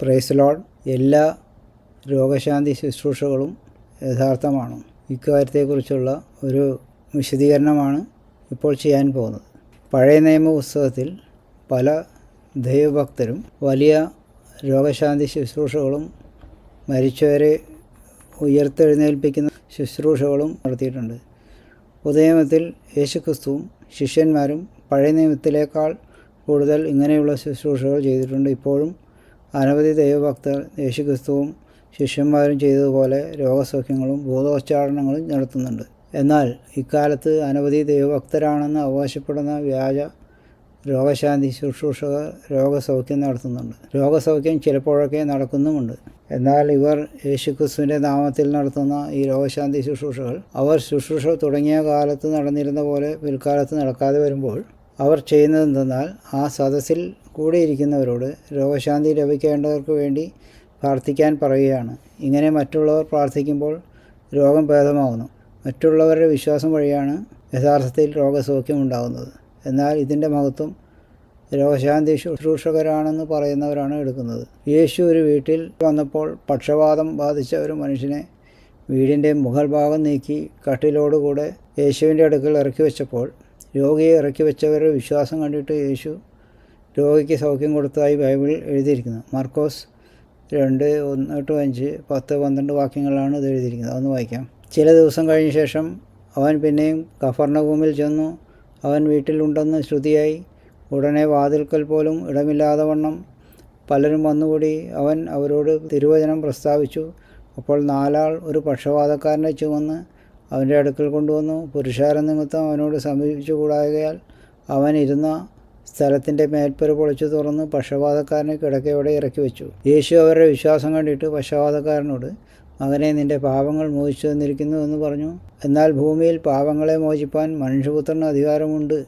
പ്രൈസ്ലോഡ് എല്ലാ രോഗശാന്തി ശുശ്രൂഷകളും യഥാർത്ഥമാണ്. ഇക്കാര്യത്തെക്കുറിച്ചുള്ള ഒരു വിശദീകരണമാണ് ഇപ്പോൾ ചെയ്യാൻ പോകുന്നത്. പഴയ നിയമ പുസ്തകത്തിൽ പല ദൈവഭക്തരും വലിയ രോഗശാന്തി ശുശ്രൂഷകളും മരിച്ചവരെ ഉയർത്തെഴുന്നേൽപ്പിക്കുന്ന ശുശ്രൂഷകളും നടത്തിയിട്ടുണ്ട്. പുതുനിയമത്തിൽ യേശുക്രിസ്തുവും ശിഷ്യന്മാരും പഴയ നിയമത്തിലേക്കാൾ കൂടുതൽ ഇങ്ങനെയുള്ള ശുശ്രൂഷകൾ ചെയ്തിട്ടുണ്ട്. ഇപ്പോഴും അനവധി ദൈവഭക്തർ യേശുക്രിസ്തുവും ശിഷ്യന്മാരും ചെയ്തതുപോലെ രോഗസൗഖ്യങ്ങളും ബോധോച്ചാരണങ്ങളും നടത്തുന്നുണ്ട്. എന്നാൽ ഇക്കാലത്ത് അനവധി ദൈവഭക്തരാണെന്ന് അവകാശപ്പെടുന്ന വ്യാജ രോഗശാന്തി ശുശ്രൂഷകർ രോഗസൗഖ്യം നടത്തുന്നുണ്ട്. രോഗസൗഖ്യം ചിലപ്പോഴൊക്കെ നടക്കുന്നുമുണ്ട്. എന്നാൽ ഇവർ യേശുക്രിസ്തുവിന്റെ നാമത്തിൽ നടത്തുന്ന ഈ രോഗശാന്തി ശുശ്രൂഷകൾ അവർ ശുശ്രൂഷ തുടങ്ങിയ കാലത്ത് നടന്നിരുന്ന പോലെ പിൽക്കാലത്ത് നടക്കാതെ വരുമ്പോൾ അവർ ചെയ്യുന്നത് എന്തെന്നാൽ ആ സദസ്സിൽ കൂടിയിരിക്കുന്നവരോട് രോഗശാന്തി ലഭിക്കേണ്ടവർക്ക് വേണ്ടി പ്രാർത്ഥിക്കാൻ പറയുകയാണ്. ഇങ്ങനെ മറ്റുള്ളവർ പ്രാർത്ഥിക്കുമ്പോൾ രോഗം ഭേദമാവുന്നു. മറ്റുള്ളവരുടെ വിശ്വാസം വഴിയാണ് യഥാർത്ഥത്തിൽ രോഗസൗഖ്യം ഉണ്ടാകുന്നത് എന്നാൽ ഇതിന്റെ മഹത്വം രോഗശാന്തി ശുശ്രൂഷകരാണെന്ന് പറയുന്നവരാണ് എടുക്കുന്നത്. യേശു ഒരു വീട്ടിൽ വന്നപ്പോൾ പക്ഷപാതം ബാധിച്ച ഒരു മനുഷ്യനെ വീടിന്റെ മുകൾ ഭാഗം നീക്കി കട്ടിലോടുകൂടെ യേശുവിന്റെ അടുക്കൽ ഇറക്കി വെച്ചപ്പോൾ രോഗിയെ ഇറക്കി വെച്ചവരുടെ വിശ്വാസം കണ്ടിട്ട് യേശു രോഗിക്ക് സൗഖ്യം കൊടുത്തതായി ബൈബിൾ എഴുതിയിരിക്കുന്നു. മാർക്കോസ് രണ്ട് ഒന്ന് ടു അഞ്ച് പത്ത് പന്ത്രണ്ട് വാക്യങ്ങളാണ് ഇത് എഴുതിയിരിക്കുന്നത്. അതൊന്ന് വായിക്കാം. ചില ദിവസം കഴിഞ്ഞ ശേഷം അവൻ പിന്നെയും കഫർണഭൂമിൽ ചെന്നു. അവൻ വീട്ടിലുണ്ടെന്ന് ശ്രുതിയായി. ഉടനെ വാതിൽക്കൽ പോലും ഇടമില്ലാതെ വണ്ണം പലരും വന്നുകൂടി. അവൻ അവരോട് തിരുവചനം പ്രസ്താവിച്ചു. അപ്പോൾ നാലാൾ ഒരു പക്ഷപാതക്കാരനെ ചുമന്ന് അവന്റെ അടുക്കൽ കൊണ്ടുവന്നു. പുരുഷാര നിമിത്തം അവനോട് സമീപിച്ചു കൂടായകയാൽ അവൻ ഇരുന്ന സ്ഥലത്തിന്റെ മേൽപ്പുര പൊളിച്ചു തുറന്ന് പക്ഷപാതക്കാരനെ കിടക്കയോടെ ഇറക്കി വെച്ചു. യേശു അവരുടെ വിശ്വാസം കണ്ടിട്ട് പക്ഷപാതക്കാരനോട് മകനെ നിന്റെ പാപങ്ങൾ മോചിച്ചു തന്നിരിക്കുന്നു എന്ന് പറഞ്ഞു. എന്നാൽ ഭൂമിയിൽ പാപങ്ങളെ മോചിപ്പാൻ മനുഷ്യപുത്രന് അധികാരമുണ്ട്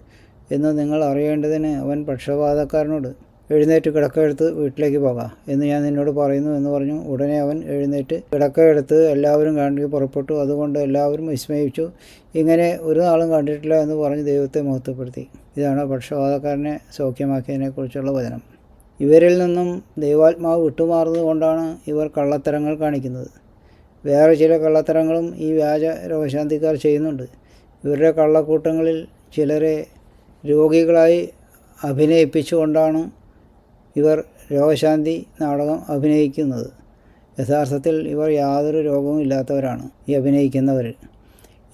എന്ന് നിങ്ങൾ അറിയേണ്ടതിന് അവൻ പക്ഷപാതക്കാരനോട് എഴുന്നേറ്റ് കിടക്കയെടുത്ത് വീട്ടിലേക്ക് പോകാം എന്ന് ഞാൻ നിന്നോട് പറയുന്നു എന്ന് പറഞ്ഞു. ഉടനെ അവൻ എഴുന്നേറ്റ് കിടക്കയെടുത്ത് എല്ലാവരും കാണി പുറപ്പെട്ടു. അതുകൊണ്ട് എല്ലാവരും വിസ്മയിച്ചു. ഇങ്ങനെ ഒരു നാളും കണ്ടിട്ടില്ല എന്ന് പറഞ്ഞ് ദൈവത്തെ മഹത്വപ്പെടുത്തി. ഇതാണ് പക്ഷപാതക്കാരനെ സൗഖ്യമാക്കിയതിനെക്കുറിച്ചുള്ള വചനം. ഇവരിൽ നിന്നും ദൈവാത്മാവ് വിട്ടുമാറുന്നത് കൊണ്ടാണ് ഇവർ കള്ളത്തരങ്ങൾ കാണിക്കുന്നത്. വേറെ ചില കള്ളത്തരങ്ങളും ഈ വ്യാജ രോഗശാന്തിക്കാർ ചെയ്യുന്നുണ്ട്. ഇവരുടെ കള്ളക്കൂട്ടങ്ങളിൽ ചിലരെ രോഗികളായി അഭിനയിപ്പിച്ചുകൊണ്ടാണ് ഇവർ രോഗശാന്തി നാടകം അഭിനയിക്കുന്നത്. യഥാർത്ഥത്തിൽ ഇവർ യാതൊരു രോഗവും ഇല്ലാത്തവരാണ് ഈ അഭിനയിക്കുന്നവർ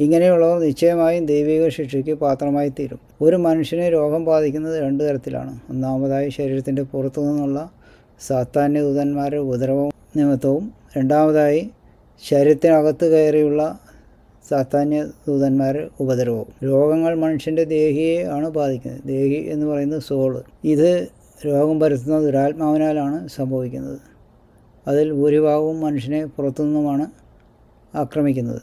ഇങ്ങനെയുള്ളവർ നിശ്ചയമായും ദൈവിക ശിക്ഷയ്ക്ക് പാത്രമായി തീരും ഒരു മനുഷ്യനെ രോഗം ബാധിക്കുന്നത് രണ്ട് തരത്തിലാണ്. ഒന്നാമതായി ശരീരത്തിന്റെ പുറത്തു നിന്നുള്ള സാത്താന്യ ദൂതന്മാരുടെ ഉപദ്രവവും നിമിത്തവും. രണ്ടാമതായി ശരീരത്തിനകത്ത് കയറിയുള്ള സാത്താന്യ ദൂതന്മാരുടെ ഉപദ്രവവും. രോഗങ്ങൾ മനുഷ്യന്റെ ദേഹിയെ ആണ് ബാധിക്കുന്നത്. ദേഹി എന്ന് പറയുന്നത് സോൾ. ഇത് രോഗം പരത്തുന്ന ദുരാത്മാവിനാലാണ് സംഭവിക്കുന്നത്. അതിൽ ഭൂരിഭാഗവും മനുഷ്യനെ പുറത്തുനിന്നുമാണ് ആക്രമിക്കുന്നത്.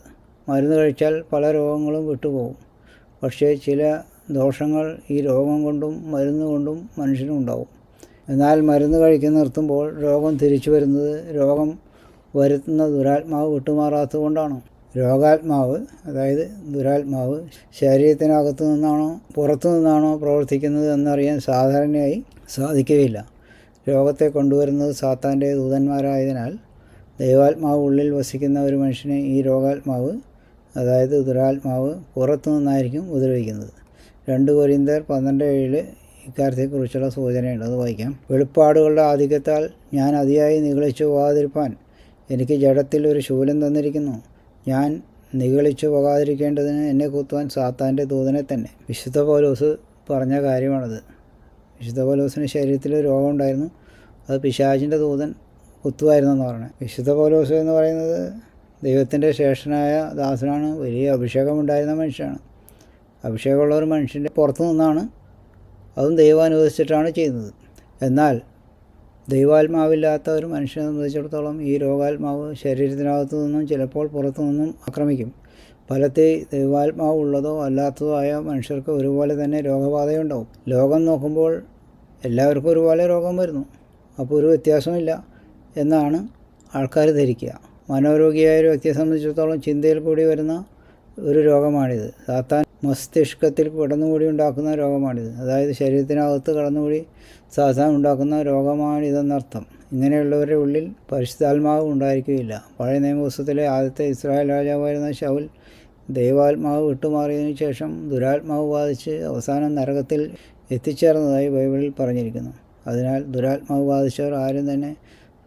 മരുന്ന് കഴിച്ചാൽ പല രോഗങ്ങളും വിട്ടുപോകും. പക്ഷേ ചില ദോഷങ്ങൾ ഈ രോഗം കൊണ്ടും മരുന്ന് കൊണ്ടും മനുഷ്യനും ഉണ്ടാവും. എന്നാൽ മരുന്ന് കഴിക്കുന്ന നിർത്തുമ്പോൾ രോഗം തിരിച്ചു വരുന്നത് രോഗം വരുത്തുന്ന ദുരാത്മാവ് വിട്ടുമാറാത്തത് കൊണ്ടാണ്. രോഗാത്മാവ് അതായത് ദുരാത്മാവ് ശരീരത്തിനകത്തു നിന്നാണോ പുറത്തു നിന്നാണോ പ്രവർത്തിക്കുന്നത് എന്നറിയാൻ സാധാരണയായി സാധിക്കുകയില്ല. രോഗത്തെ കൊണ്ടുവരുന്നത് സാത്താന്റെ ദൂതന്മാരായതിനാൽ ദൈവാത്മാവ് ഉള്ളിൽ വസിക്കുന്ന ഒരു മനുഷ്യനെ ഈ രോഗാത്മാവ് അതായത് ദുരാത്മാവ് പുറത്തു നിന്നായിരിക്കും ഉപദ്രവിക്കുന്നത്. രണ്ട് കൊരിന്തർ പന്ത്രണ്ട് ഏഴിൽ ഇക്കാര്യത്തെക്കുറിച്ചുള്ള സൂചനയുണ്ട്. അത് വായിക്കാം. വെളിപ്പാടുകളുടെ ആധിക്യത്താൽ ഞാൻ അതിയായി നിഗളിച്ചു പോകാതിരിപ്പാൻ എനിക്ക് ജഡത്തിൽ ഒരു ശൂലം തന്നിരിക്കുന്നു. ഞാൻ നിഗളിച്ചു പോകാതിരിക്കേണ്ടതിന് എന്നെ കുത്തുവാൻ സാത്താന്റെ ദൂതനെ തന്നെ. വിശുദ്ധ പൗലോസ് പറഞ്ഞ കാര്യമാണത്. വിശുദ്ധ പൗലോസിന് ശരീരത്തിൽ രോഗം ഉണ്ടായിരുന്നു അത് പിശാചിന്റെ ദൂതൻ കുത്തുമായിരുന്നു എന്ന് പറയുന്നത് വിശുദ്ധ പൗലോസ് എന്ന് പറയുന്നത് ദൈവത്തിന്റെ ശ്രേഷ്ഠനായ ദാസനാണ്. വലിയ അഭിഷേകം ഉണ്ടായിരുന്ന മനുഷ്യനാണ്. അഭിഷേകമുള്ള ഒരു മനുഷ്യന്റെ പുറത്തു നിന്നാണ് അതും ദൈവം അനുവദിച്ചിട്ടാണ് ചെയ്യുന്നത്. എന്നാൽ ദൈവാത്മാവില്ലാത്ത ഒരു മനുഷ്യനെ സംബന്ധിച്ചിടത്തോളം ഈ രോഗാത്മാവ് ശരീരത്തിനകത്തു നിന്നും ചിലപ്പോൾ പുറത്തു നിന്നും ആക്രമിക്കും. ഫലത്തെ ദൈവാത്മാവ് ഉള്ളതോ അല്ലാത്തതോ ആയ മനുഷ്യർക്ക് ഒരുപോലെ തന്നെ രോഗബാധയുണ്ടാവും. ലോകം നോക്കുമ്പോൾ എല്ലാവർക്കും ഒരുപോലെ രോഗം വരുന്നു. അപ്പോൾ ഒരു വ്യത്യാസമില്ല എന്നാണ് ആൾക്കാർ ധരിക്കുക. മനോരോഗിയായ ഒരു വ്യക്തിയെ സംബന്ധിച്ചിടത്തോളം ചിന്തയിൽ കൂടി വരുന്ന ഒരു രോഗമാണിത്. സാത്താൻ മസ്തിഷ്കത്തിൽ കടന്നുകൂടി ഉണ്ടാക്കുന്ന രോഗമാണിത്. അതായത് ശരീരത്തിനകത്ത് കടന്നുകൂടി സാധാരണ ഉണ്ടാക്കുന്ന രോഗമാണിതെന്നർത്ഥം. ഇങ്ങനെയുള്ളവരുടെ ഉള്ളിൽ പരിശുദ്ധാത്മാവ് ഉണ്ടായിരിക്കുകയില്ല. പഴയ നിയമപുസ്തകത്തിലെ ആദ്യത്തെ ഇസ്രായേൽ രാജാവായിരുന്ന ശൗൽ ദൈവാത്മാവ് വിട്ടുമാറിയതിനു ശേഷം ദുരാത്മാവ് ബാധിച്ച് അവസാനം നരകത്തിൽ എത്തിച്ചേർന്നതായി ബൈബിളിൽ പറഞ്ഞിരിക്കുന്നു. അതിനാൽ ദുരാത്മാവ് ബാധിച്ചവർ ആരും തന്നെ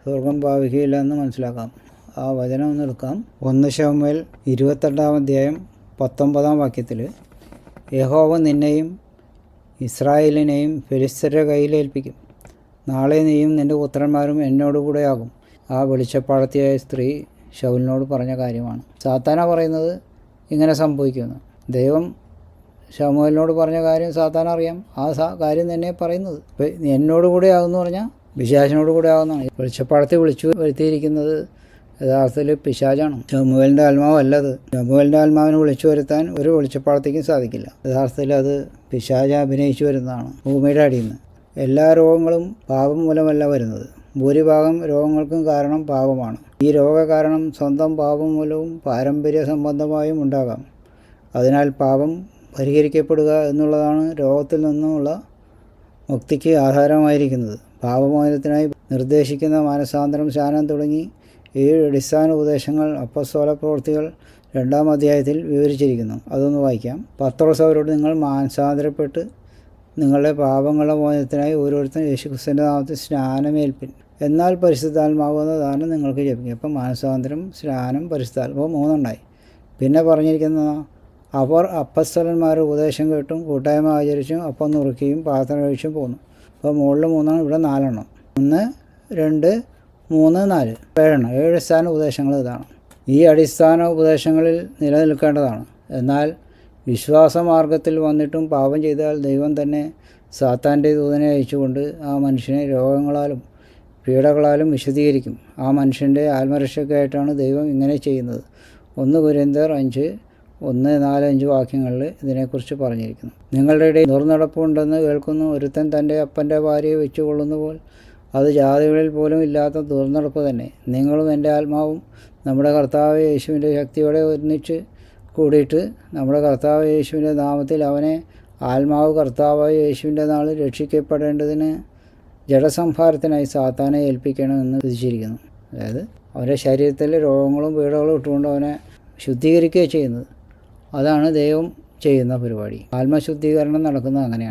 സ്വർഗം ഭാവിക്കുകയില്ല എന്ന് മനസ്സിലാക്കാം. ആ വചനം എടുക്കാം ഒന്ന് ശവമേൽ ഇരുപത്തെട്ടാം അധ്യായം പത്തൊമ്പതാം വാക്യത്തിൽ യഹോവ നിന്നെയും ഇസ്രായേലിനെയും ഫിലിസ്തരുടെ കയ്യിലേൽപ്പിക്കും നാളെ നീയും നിന്റെ പുത്രന്മാരും എന്നോടുകൂടെയാകും ആ വെളിച്ചപ്പാടത്തിയായ സ്ത്രീ ശൗലിനോട് പറഞ്ഞ കാര്യമാണ്. സാത്താന പറയുന്നത് ഇങ്ങനെ സംഭവിക്കുന്നു. ദൈവം ഷമുവലിനോട് പറഞ്ഞ കാര്യം സാത്താൻ അറിയാം. ആ കാര്യം തന്നെ പറയുന്നത്. എന്നോട് കൂടെ ആകുമെന്ന് പറഞ്ഞാൽ പിശാചിനോട് കൂടെ ആകുന്നതാണ് വെളിച്ചപ്പാടത്തിൽ വിളിച്ചു വരുത്തിയിരിക്കുന്നത് യഥാർത്ഥത്തിൽ പിശാചാണ്. ശമുവലിന്റെ ആത്മാവല്ലത് ശമുവലിന്റെ ആത്മാവിനെ വിളിച്ചു വരുത്താൻ ഒരു വെളിച്ചപ്പാടത്തേക്കും സാധിക്കില്ല. യഥാർത്ഥത്തിൽ അത് പിശാച അഭിനയിച്ചു വരുന്നതാണ് ഭൂമിയുടെ അടിയിൽ നിന്ന്. എല്ലാ രോഗങ്ങളും പാപം മൂലമല്ല വരുന്നത്. ഭൂരിഭാഗം രോഗങ്ങൾക്കും കാരണം പാപമാണ്. ഈ രോഗ കാരണം സ്വന്തം പാപം മൂലവും പാരമ്പര്യ സംബന്ധമായും ഉണ്ടാകാം. അതിനാൽ പാപം പരിഹരിക്കപ്പെടുക എന്നുള്ളതാണ് രോഗത്തിൽ നിന്നുമുള്ള മുക്തിക്ക് ആധാരമായിരിക്കുന്നത്. പാപമോചനത്തിനായി നിർദ്ദേശിക്കുന്ന മാനസാന്തരം ശാനം തുടങ്ങി ഏഴ് അടിസ്ഥാന ഉപദേശങ്ങൾ അപ്പസ്തോല പ്രവൃത്തികൾ രണ്ടാം അധ്യായത്തിൽ വിവരിച്ചിരിക്കുന്നു. അതൊന്ന് വായിക്കാം. പത്രോസ് അവരോട് നിങ്ങൾ മാനസാന്തരപ്പെട്ട് നിങ്ങളുടെ പാപങ്ങളുടെ മോചനത്തിനായി ഓരോരുത്തരും യേശുക്രിസ്തുവിന്റെ നാമത്തിൽ സ്നാനമേൽപ്പിൻ. എന്നാൽ പരിശുദ്ധാത്മാവുന്ന ദാനം നിങ്ങൾക്ക് ജപിക്കും അപ്പം മാനസാന്തരം സ്നാനം പരിശുദ്ധാത്മാവ് മൂന്നുണ്ടായി പിന്നെ പറഞ്ഞിരിക്കുന്ന അവർ അപ്പസ്തലന്മാരുടെ ഉപദേശം കേട്ടും കൂട്ടായ്മ ആചരിച്ചും അപ്പം നുറുക്കിയും പാത്രം കഴിച്ചും പോന്നു. അപ്പോൾ മുകളിൽ മൂന്നാണ് ഇവിടെ നാലെണ്ണം. ഒന്ന് രണ്ട് മൂന്ന് നാല്. ഏഴെണ്ണം. ഏഴ് അടിസ്ഥാന ഉപദേശങ്ങൾ ഇതാണ്. ഈ അടിസ്ഥാന ഉപദേശങ്ങളിൽ നിലനിൽക്കേണ്ടതാണ്. എന്നാൽ വിശ്വാസമാർഗത്തിൽ വന്നിട്ടും പാപം ചെയ്താൽ ദൈവം തന്നെ സാത്താന്റെ ദൂതനെ അയച്ചുകൊണ്ട് ആ മനുഷ്യനെ രോഗങ്ങളാലും പീഡകളാലും വിശദീകരിക്കും. ആ മനുഷ്യന്റെ ആത്മരക്ഷയ്ക്കായിട്ടാണ് ദൈവം ഇങ്ങനെ ചെയ്യുന്നത്. ഒന്ന് കുര്യന്തർ അഞ്ച് ഒന്ന് നാല് അഞ്ച് വാക്യങ്ങളിൽ ഇതിനെക്കുറിച്ച് പറഞ്ഞിരിക്കുന്നു. നിങ്ങളുടെ ഇടയിൽ ദുർനടപ്പുണ്ടെന്ന് കേൾക്കുന്നു. ഒരുത്തൻ തന്റെ അപ്പന്റെ ഭാര്യയെ വെച്ചുകൊള്ളുന്ന പോൽ അത് ജാതികളിൽ പോലും ഇല്ലാത്ത ദുർനടപ്പ് തന്നെ. നിങ്ങളും എന്റെ ആത്മാവും നമ്മുടെ കർത്താവ് യേശുവിന്റെ ശക്തിയോടെ ഒന്നിച്ച് കൂടിയിട്ട് നമ്മുടെ കർത്താവ് യേശുവിന്റെ നാമത്തിൽ അവനെ ആത്മാവ് കർത്താവായ യേശുവിന്റെ നാളിൽ രക്ഷിക്കപ്പെടേണ്ടതിന് ജഡസംഹാരത്തിനായി സാത്താനെ ഏൽപ്പിക്കണമെന്ന് വിധിച്ചിരിക്കുന്നു. അതായത് അവരെ ശരീരത്തിൽ രോഗങ്ങളും പീഡകളും ഇട്ടുകൊണ്ട് അവനെ ശുദ്ധീകരിക്കുകയാണ് ചെയ്യുന്നത്. അതാണ് ദൈവം ചെയ്യുന്ന പരിപാടി. ആത്മശുദ്ധീകരണം നടക്കുന്നത് അങ്ങനെയാണ്.